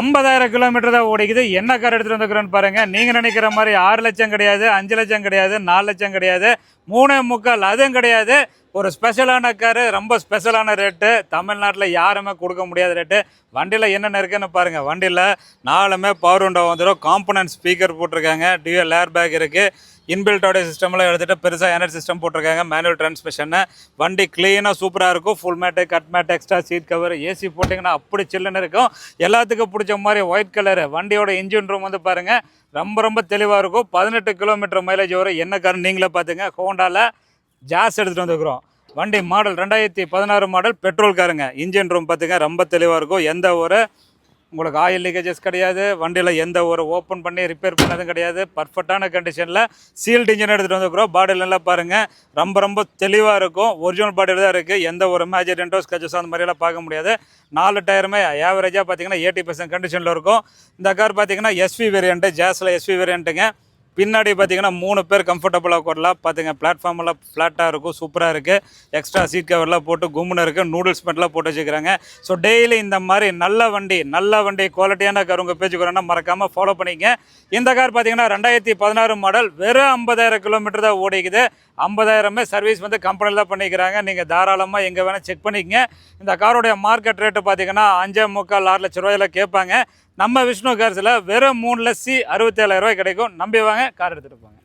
ஐம்பதாயிரம் கிலோமீட்டர் தான் ஓடிக்குது. என்ன கார் எடுத்துகிட்டு வந்துக்கிறோன்னு பாருங்கள் நீங்கள் நினைக்கிற மாதிரி ஆறு லட்சம் கிடையாது அஞ்சு லட்சம் கிடையாது நாலு லட்சம் கிடையாது. மூணே முக்கால். அதுவும் கிடையாது. ஒரு ஸ்பெஷலான காரு ரொம்ப ஸ்பெஷலான ரேட்டு தமிழ்நாட்டில் யாருமே கொடுக்க முடியாத ரேட்டு வண்டியில் என்னென்ன இருக்குன்னு பாருங்கள் வண்டியில் நாலுமே பவர் உண்டாக வந்துடும் காம்பனன்ட் ஸ்பீக்கர் போட்டிருக்காங்க. டியூஎல் ஏர் பேக் இருக்குது இன்பில்ட் சிஸ்டம்லாம் எடுத்துகிட்டு பெருசாக எனர்ஜி சிஸ்டம் போட்டிருக்காங்க. மேனுவல் டிரான்ஸ்மிஷனு வண்டி க்ளீனாக சூப்பராக இருக்கும். Full mat cut mat extra seat cover AC போட்டிங்கன்னா அப்படி சில்லுன்னு இருக்கும். எல்லாத்துக்கும் பிடிச்ச மாதிரி ஒயிட் கலரு வண்டியோட இன்ஜின் ரூம் வந்து பாருங்கள் ரொம்ப ரொம்ப தெளிவாக இருக்கும். பதினெட்டு கிலோமீட்டர் மைலேஜ் வரும் என்ன காரணம் நீங்களே பார்த்துங்க. ஹோண்டாவில் ஜாஸ் எடுத்துகிட்டு வந்துருக்குறோம். வண்டி மாடல் ரெண்டாயிரத்தி பதினாறு மாடல் பெட்ரோல் காருங்க இன்ஜின் ரூம் பார்த்துங்க ரொம்ப தெளிவாக இருக்கும். எந்த ஒரு உங்களுக்கு ஆயில் லீக்கேஜஸ் கிடையாது. வண்டியில் எந்த ஒரு ஓப்பன் பண்ணி ரிப்பேர் பண்ணதும் கிடையாது. பர்ஃபெக்டான கண்டிஷனில் சீல்ட் இன்ஜின் எடுத்துகிட்டு வந்துருக்குறோம் பாடியில் நல்லா பாருங்கள் ரொம்ப ரொம்ப தெளிவாக இருக்கும். ஒரிஜினல் பாடியில் தான் இருக்குது எந்த ஒரு மேஜர் டென்டோஸ் கச்சஸ் அந்த மாதிரியெல்லாம் பார்க்க முடியாது. நாலு டயருமே ஆவரேஜாக பார்த்தீங்கன்னா எயிட்டி பர்சன்ட் கண்டிஷனில் இருக்கும். இந்த கார் பார்த்தீங்கன்னா எஸ்வி வேரியண்ட்டு ஜாஸில் எஸ்வி வேரியண்ட்டுங்க பின்னாடி பார்த்தீங்கன்னா மூணு பேர் கம்ஃபர்டபுளாக உட்காரலாம். பார்த்துங்க பிளாட்ஃபார்ம்லாம் ஃப்ளாட்டாக இருக்கும் சூப்பராக இருக்குது எக்ஸ்ட்ரா சீட் கவர்லாம் போட்டு கும்முன்னு இருக்குது நூடுல்ஸ் மெட்லாம் போட்டு வச்சுக்கிறாங்க. ஸோ டெய்லி இந்த மாதிரி நல்ல வண்டி நல்ல வண்டி குவாலிட்டியான கார் உங்கள் பேச்சுக்கிறோன்னா மறக்காமல் ஃபாலோ பண்ணிங்க இந்த கார் பார்த்தீங்கன்னா ரெண்டாயிரத்தி பதினாறு மாடல் வெறும் ஐம்பதாயிரம் கிலோமீட்டர் தான் ஓடிக்குது. ஐம்பதாயிரமே சர்வீஸ் வந்து கம்பெனியில் தான் பண்ணிக்கிறாங்க. நீங்கள் தாராளமாக எங்கே வேணால் செக் பண்ணிக்கங்க. இந்த காரோடைய மார்க்கெட் ரேட்டு பார்த்தீங்கன்னா அஞ்சே முக்கால் ஆறு லட்ச ரூபாயில் கேட்பாங்க. நம்ம விஷ்ணு கார்ஸில் வெறும் மூணு லட்சி அறுபத்தேழாயிரம் ரூபாய் கிடைக்கும். நம்பி வாங்க கார் எடுத்துகிட்டு போங்க.